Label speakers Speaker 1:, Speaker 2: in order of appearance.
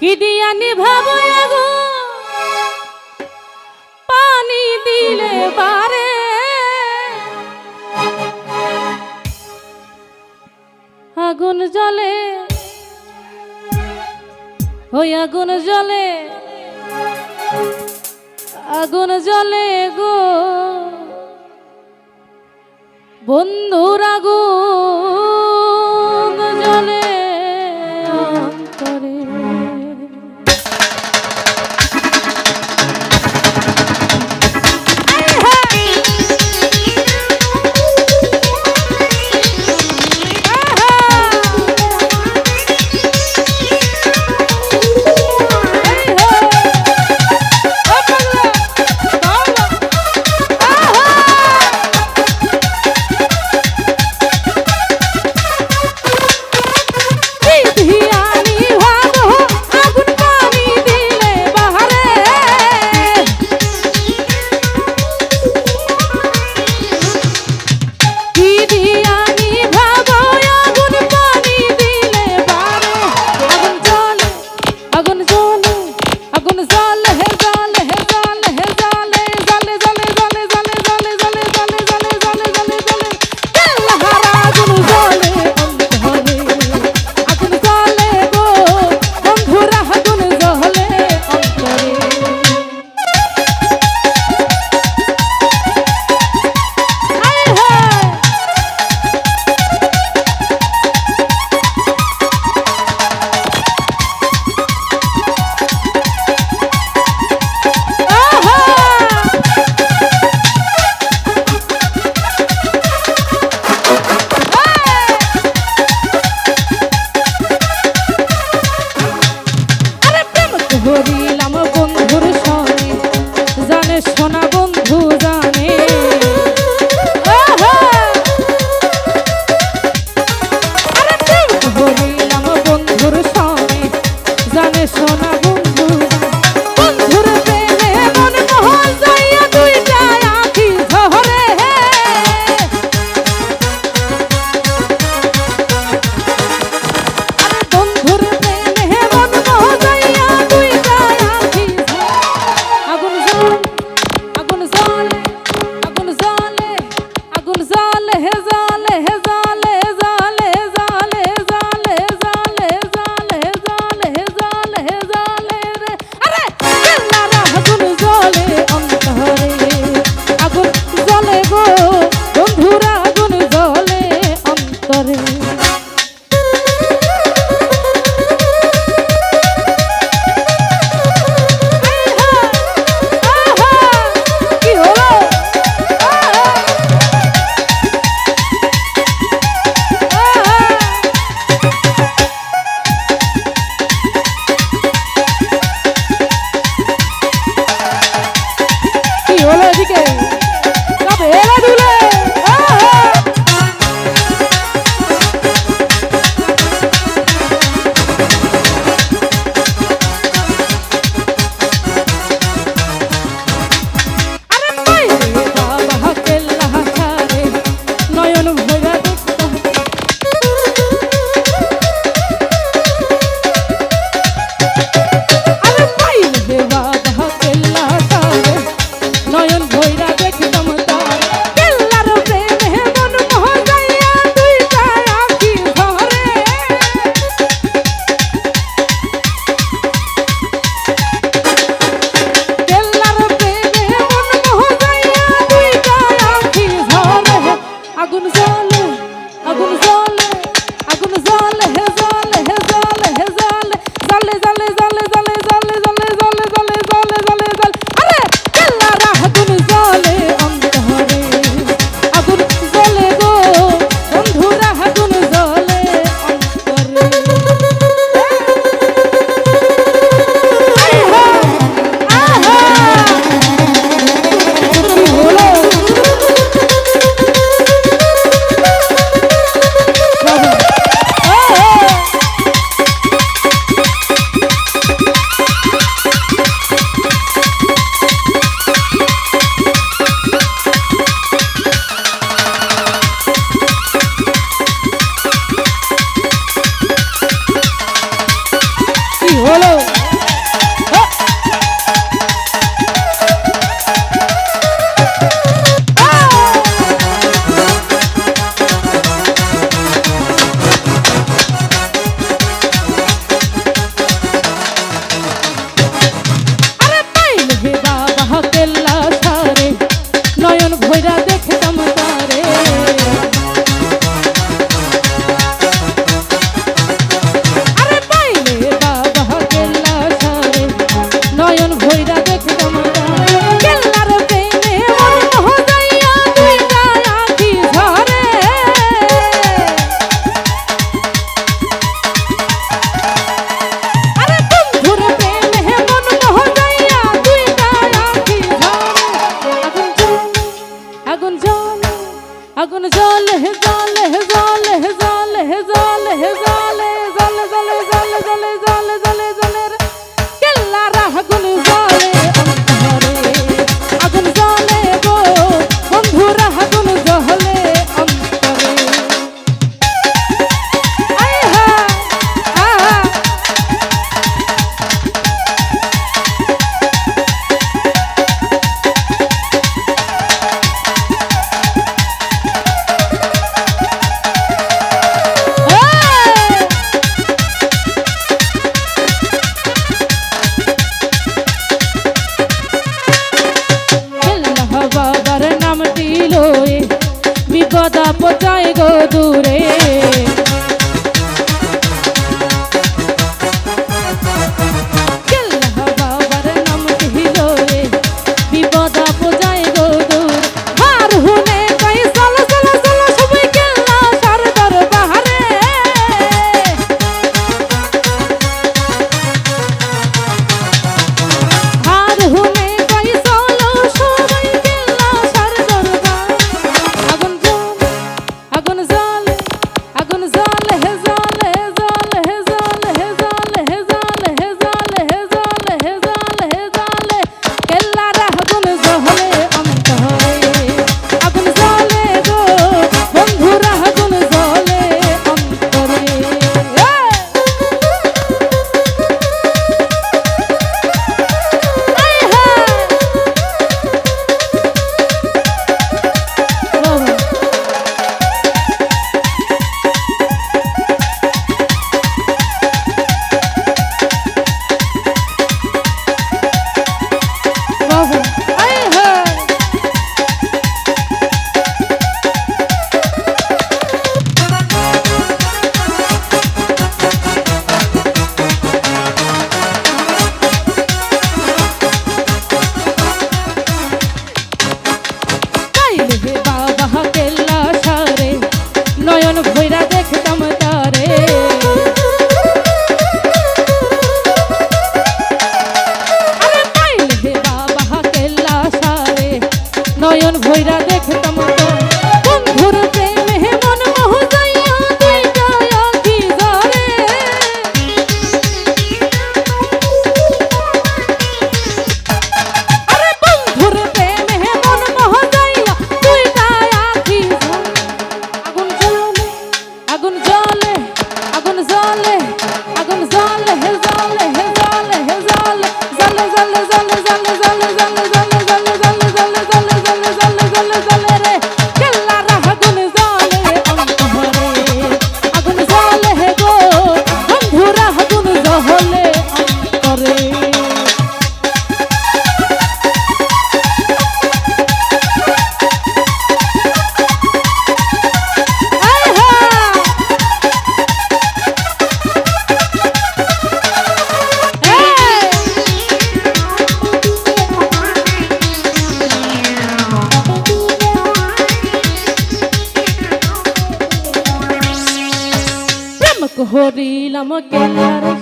Speaker 1: কি দিয়া নিভাব গো পানি দিলে পারে। আগুন জলে ওই আগুন জলে আগুন জলে গো। বন্ধুর আগুন ভৈরা দেখতাম তা জলে জলে জলে জলে জলে জলের কেল্লা রাহ গুলি রয়ে বিপদ আপদ নয়ন ভৈরা দেখতে I'ma get out of